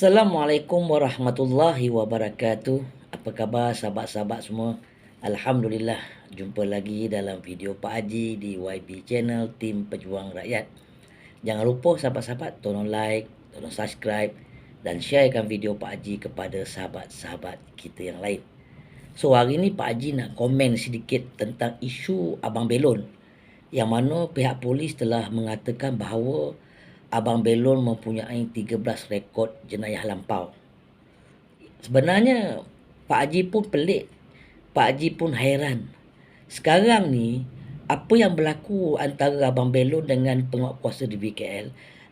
Assalamualaikum warahmatullahi wabarakatuh. Apa khabar sahabat-sahabat semua? Alhamdulillah jumpa lagi dalam video Pak Haji di YB channel Tim Pejuang Rakyat. Jangan lupa sahabat-sahabat tolong like, tolong subscribe dan sharekan video Pak Haji kepada sahabat-sahabat kita yang lain. So hari ni Pak Haji nak komen sedikit tentang isu Abang Belon yang mana pihak polis telah mengatakan bahawa Abang Belon mempunyai 13 rekod jenayah lampau. Sebenarnya Pak Haji pun pelik. Pak Haji pun hairan. Sekarang ni apa yang berlaku antara Abang Belon dengan penguatkuasa di BKL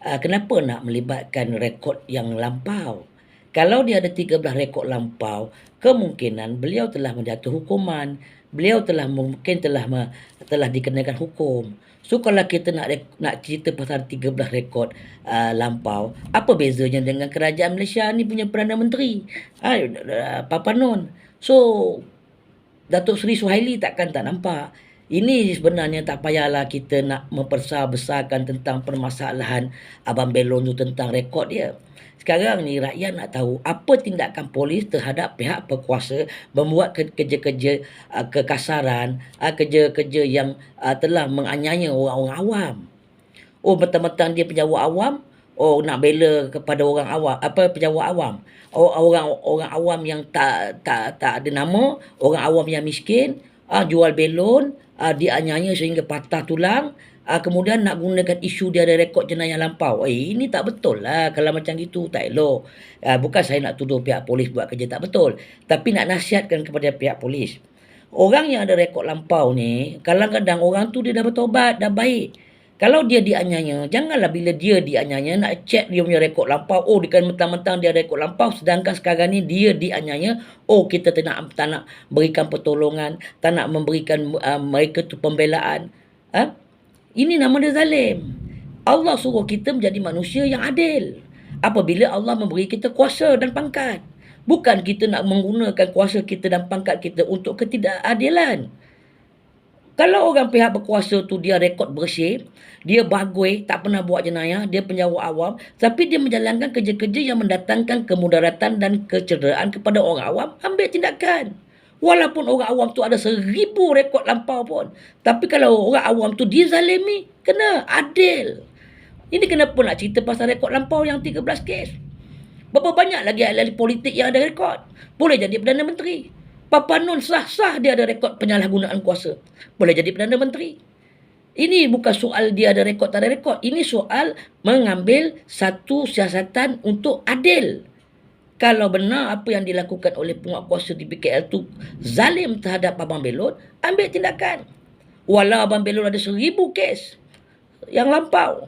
uh, kenapa nak melibatkan rekod yang lampau? Kalau dia ada 13 rekod lampau, kemungkinan beliau telah menjatuh hukuman, beliau telah mungkin telah telah dikenakan hukum. So kalau kita nak nak cerita pasal 13 rekod uh, lampau, apa bezanya dengan kerajaan Malaysia ni punya Perdana Menteri? Ha, uh, Papa Non. So Datuk Seri Suhaili takkan tak nampak. Ini sebenarnya tak payahlah kita nak mempersah-besarkan tentang permasalahan Abang Belon tu tentang rekod dia. Sekarang ni rakyat nak tahu apa tindakan polis terhadap pihak berkuasa membuat kerja-kerja uh, kekasaran, uh, kerja-kerja yang uh, telah menganiaya orang-orang awam. Oh betul-betul dia penjawat awam, oh nak bela kepada orang awam, apa penjawat awam. Oh, orang orang awam yang tak tak tak ada nama, orang awam yang miskin, uh, jual belon, uh, dianiaya sehingga patah tulang, uh, kemudian nak gunakan isu dia ada rekod jenayah lampau. Eh, ini tak betul lah. Kalau macam itu, tak elok. Uh, bukan saya nak tuduh pihak polis buat kerja tak betul. Tapi nak nasihatkan kepada pihak polis. Orang yang ada rekod lampau ni, kadang-kadang orang tu dia dah bertobat, dah baik. Kalau dia dianyanya, janganlah bila dia dianyanya nak cek dia punya rekod lampau. Oh, dia kan mentang-mentang dia rekod lampau. Sedangkan sekarang ni dia dianyanya. Oh, kita tak nak, tak nak berikan pertolongan. Tak nak memberikan uh, mereka tu pembelaan. Ha? Ini nama dia zalim. Allah suruh kita menjadi manusia yang adil. Apabila Allah memberi kita kuasa dan pangkat. Bukan kita nak menggunakan kuasa kita dan pangkat kita untuk ketidakadilan. Kalau orang pihak berkuasa tu dia rekod bersih, dia bagui, tak pernah buat jenayah, dia penjawat awam, tapi dia menjalankan kerja-kerja yang mendatangkan kemudaratan dan kecederaan kepada orang awam, ambil tindakan. Walaupun orang awam tu ada seribu rekod lampau pun. Tapi kalau orang awam tu dizalimi, kena adil. Ini kenapa nak cerita pasal rekod lampau yang 13 kes? Berapa banyak lagi ahli politik yang ada rekod? Boleh jadi Perdana Menteri. Papa Nun sah-sah dia ada rekod penyalahgunaan kuasa. Boleh jadi Perdana Menteri. Ini bukan soal dia ada rekod tak ada rekod. Ini soal mengambil satu siasatan untuk adil kalau benar apa yang dilakukan oleh penguat kuasa di PKL tu zalim terhadap Abang Belon, ambil tindakan. Walau Abang Belon ada seribu kes yang lampau.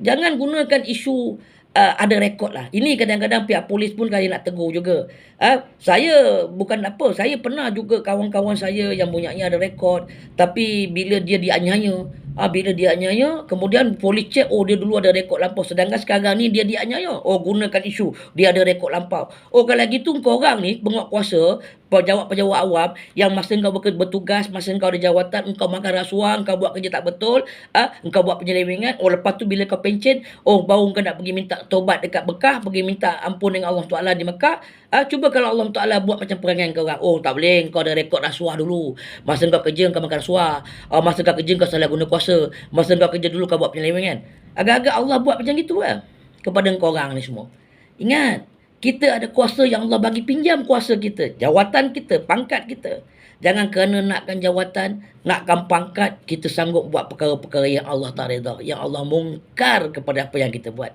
Jangan gunakan isu uh, ada rekod lah. Ini kadang-kadang pihak polis pun kali nak tegur juga. Uh, saya bukan apa, saya pernah juga kawan-kawan saya yang punya ada rekod. Tapi bila dia dianyaya, Ah bila dia anyaya, kemudian polis cek oh dia dulu ada rekod lampau sedangkan sekarang ni dia dianyaya. Oh gunakan isu dia ada rekod lampau. Oh kalau gitu kau orang ni penguat kuasa, pejabat-pejabat awam yang masa kau bertugas, masa kau ada jawatan, engkau makan rasuah, engkau buat kerja tak betul, ah engkau buat penyelewengan, oh lepas tu bila kau pencen, oh baru kau nak pergi minta tobat dekat Mekah, pergi minta ampun dengan Allah Taala di Mekah, ah cuba kalau Allah Taala buat macam perangai kau orang. Oh tak boleh, kau ada rekod rasuah dulu. Masa kau kerja kau makan rasuah, ah, masa kau kerja kau salah guna kuasa kuasa masa kau kerja dulu kau buat penyelewengan agak-agak Allah buat macam gitu lah kepada kau orang ni semua. Ingat kita ada kuasa yang Allah bagi pinjam kuasa kita jawatan kita pangkat kita. Jangan kerana nakkan jawatan nakkan pangkat kita sanggup buat perkara-perkara yang Allah tak reda yang Allah mungkar kepada apa yang kita buat.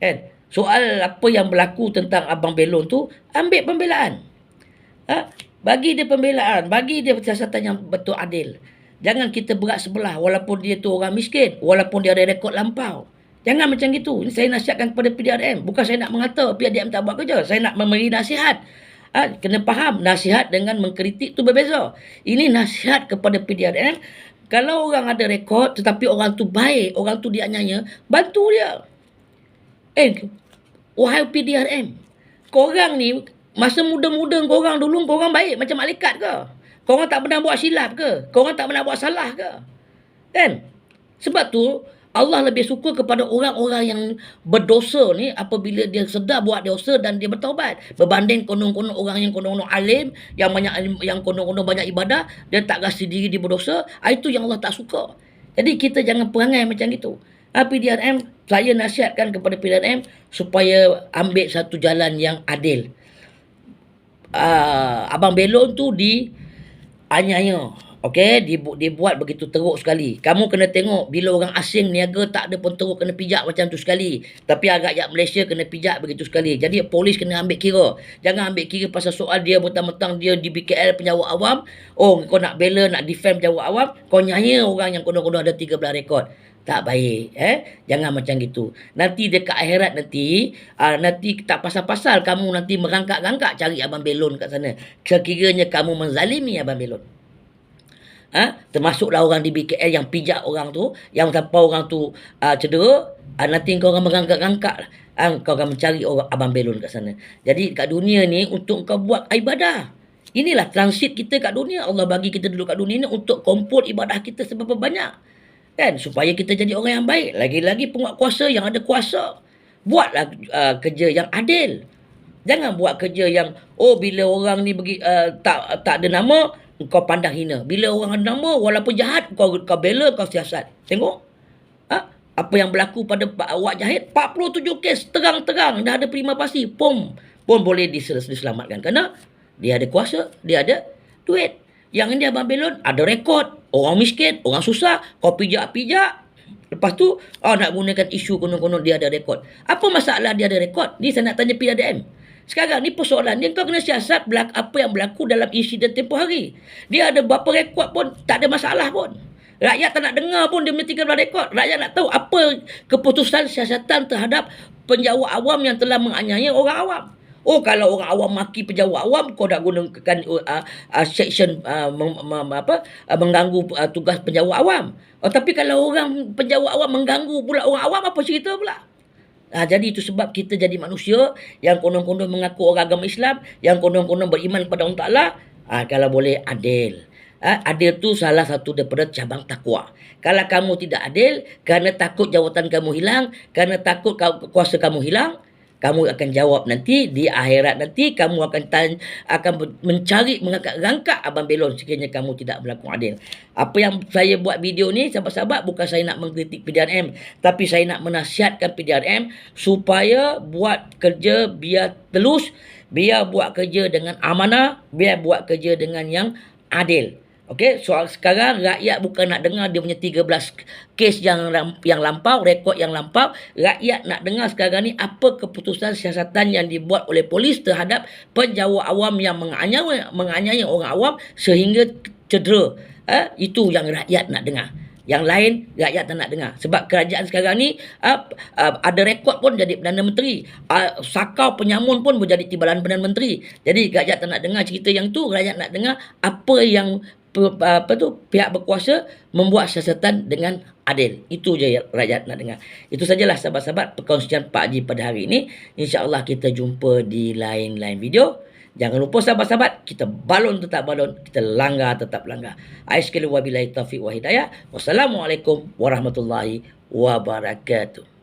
Kan? Soal apa yang berlaku tentang abang belon tu ambil pembelaan. Ha? bagi dia pembelaan bagi dia siasatan yang betul adil Jangan kita berat sebelah walaupun dia tu orang miskin. Walaupun dia ada rekod lampau. Jangan macam gitu. Ini saya nasihatkan kepada PDRM. Bukan saya nak mengata PDRM tak buat kerja. Saya nak memberi nasihat. Ha, kena faham nasihat dengan mengkritik tu berbeza. Ini nasihat kepada PDRM. Kalau orang ada rekod tetapi orang tu baik, orang tu dianyanya, bantu dia. Eh, wahai PDRM. Korang ni, masa muda-muda korang dulu, korang baik macam malaikat ke? Korang tak pernah buat silap ke? Korang tak pernah buat salah ke? Kan? Sebab tu, Allah lebih suka kepada orang-orang yang berdosa ni apabila dia sedar buat dosa dan dia bertaubat berbanding konon-konon orang yang konon-konon alim yang banyak yang konon-konon banyak ibadah dia tak rasa diri dia berdosa ah, itu yang Allah tak suka jadi kita jangan perangai macam itu ah, PDRM saya nasihatkan kepada PDRM supaya ambil satu jalan yang adil uh, Abang Belon tu di Anyaya Okey, dibuat begitu teruk sekali. Kamu kena tengok bila orang asing niaga tak ada pun teruk kena pijak macam tu sekali. Tapi agak rakyat Malaysia kena pijak begitu sekali. Jadi polis kena ambil kira. Jangan ambil kira pasal soal dia mentang-mentang dia di BKL penjawat awam. Oh, kau nak bela, nak defend penjawat awam. Kau nyanyi orang yang kono-kono ada 13 rekod. Tak baik. eh Jangan macam gitu. Nanti dekat akhirat nanti, uh, nanti tak pasal-pasal kamu nanti merangkak-rangkak cari Abang Belon kat sana. Sekiranya kamu menzalimi Abang Belon ha? termasuklah orang di BKL yang pijak orang tu yang sampai orang tu uh, cedera uh, nanti kau akan merangkak-rangkak lah. Uh, kau akan mencari orang abang belon kat sana jadi kat dunia ni untuk kau buat ibadah inilah transit kita kat dunia Allah bagi kita dulu kat dunia ni untuk kumpul ibadah kita seberapa banyak kan supaya kita jadi orang yang baik lagi-lagi penguat kuasa yang ada kuasa buatlah uh, kerja yang adil jangan buat kerja yang oh bila orang ni bagi uh, tak tak ada nama kau pandang hina. Bila orang ada nama, walaupun jahat, kau kau bela, kau siasat. Tengok. Ha? Apa yang berlaku pada awak jahit, 47 kes terang-terang. Dah ada prima pasti. Pom. Pom boleh diselamatkan. Kerana dia ada kuasa, dia ada duit. Yang ini Abang Belon ada rekod. Orang miskin, orang susah. Kau pijak-pijak. Lepas tu, oh, nak gunakan isu konon-konon dia ada rekod. Apa masalah dia ada rekod? Ni saya nak tanya PDM. Sekarang ni persoalan dia kau kena siasat belak apa yang berlaku dalam insiden tempoh hari. Dia ada berapa rekod pun tak ada masalah pun. Rakyat tak nak dengar pun dia mesti kena rekod. Rakyat nak tahu apa keputusan siasatan terhadap penjawat awam yang telah menganiaya orang awam. Oh kalau orang awam maki penjawat awam kau dah gunakan uh, uh, section uh, mem, mem, apa uh, mengganggu uh, tugas penjawat awam. Oh tapi kalau orang penjawat awam mengganggu pula orang awam apa cerita pula? Ha, jadi itu sebab kita jadi manusia yang konon-konon mengaku orang agama Islam, yang konon-konon beriman kepada Allah Ta'ala, ha, kalau boleh adil. Ha, adil tu salah satu daripada cabang takwa. Kalau kamu tidak adil, kerana takut jawatan kamu hilang, kerana takut kuasa kamu hilang, kamu akan jawab nanti di akhirat nanti kamu akan tanya, akan mencari mengangkat rangkak abang belon sekiranya kamu tidak berlaku adil. Apa yang saya buat video ni sahabat-sahabat bukan saya nak mengkritik PDRM tapi saya nak menasihatkan PDRM supaya buat kerja biar telus, biar buat kerja dengan amanah, biar buat kerja dengan yang adil. Okey, soal sekarang rakyat bukan nak dengar dia punya 13 kes yang yang lampau, rekod yang lampau. Rakyat nak dengar sekarang ni apa keputusan siasatan yang dibuat oleh polis terhadap penjawat awam yang menganiaya, menganiaya orang awam sehingga cedera. Eh, itu yang rakyat nak dengar. Yang lain rakyat tak nak dengar. Sebab kerajaan sekarang ni uh, uh, ada rekod pun jadi Perdana Menteri. Uh, sakau penyamun pun menjadi timbalan Perdana Menteri. Jadi rakyat tak nak dengar cerita yang tu. Rakyat nak dengar apa yang apa tu pihak berkuasa membuat siasatan dengan adil. Itu je rakyat nak dengar. Itu sajalah sahabat-sahabat perkongsian Pak Haji pada hari ini. InsyaAllah kita jumpa di lain-lain video. Jangan lupa sahabat-sahabat, kita balon tetap balon, kita langgar tetap langgar. Aisyikali wabillahi taufiq wa hidayah. Wassalamualaikum warahmatullahi wabarakatuh.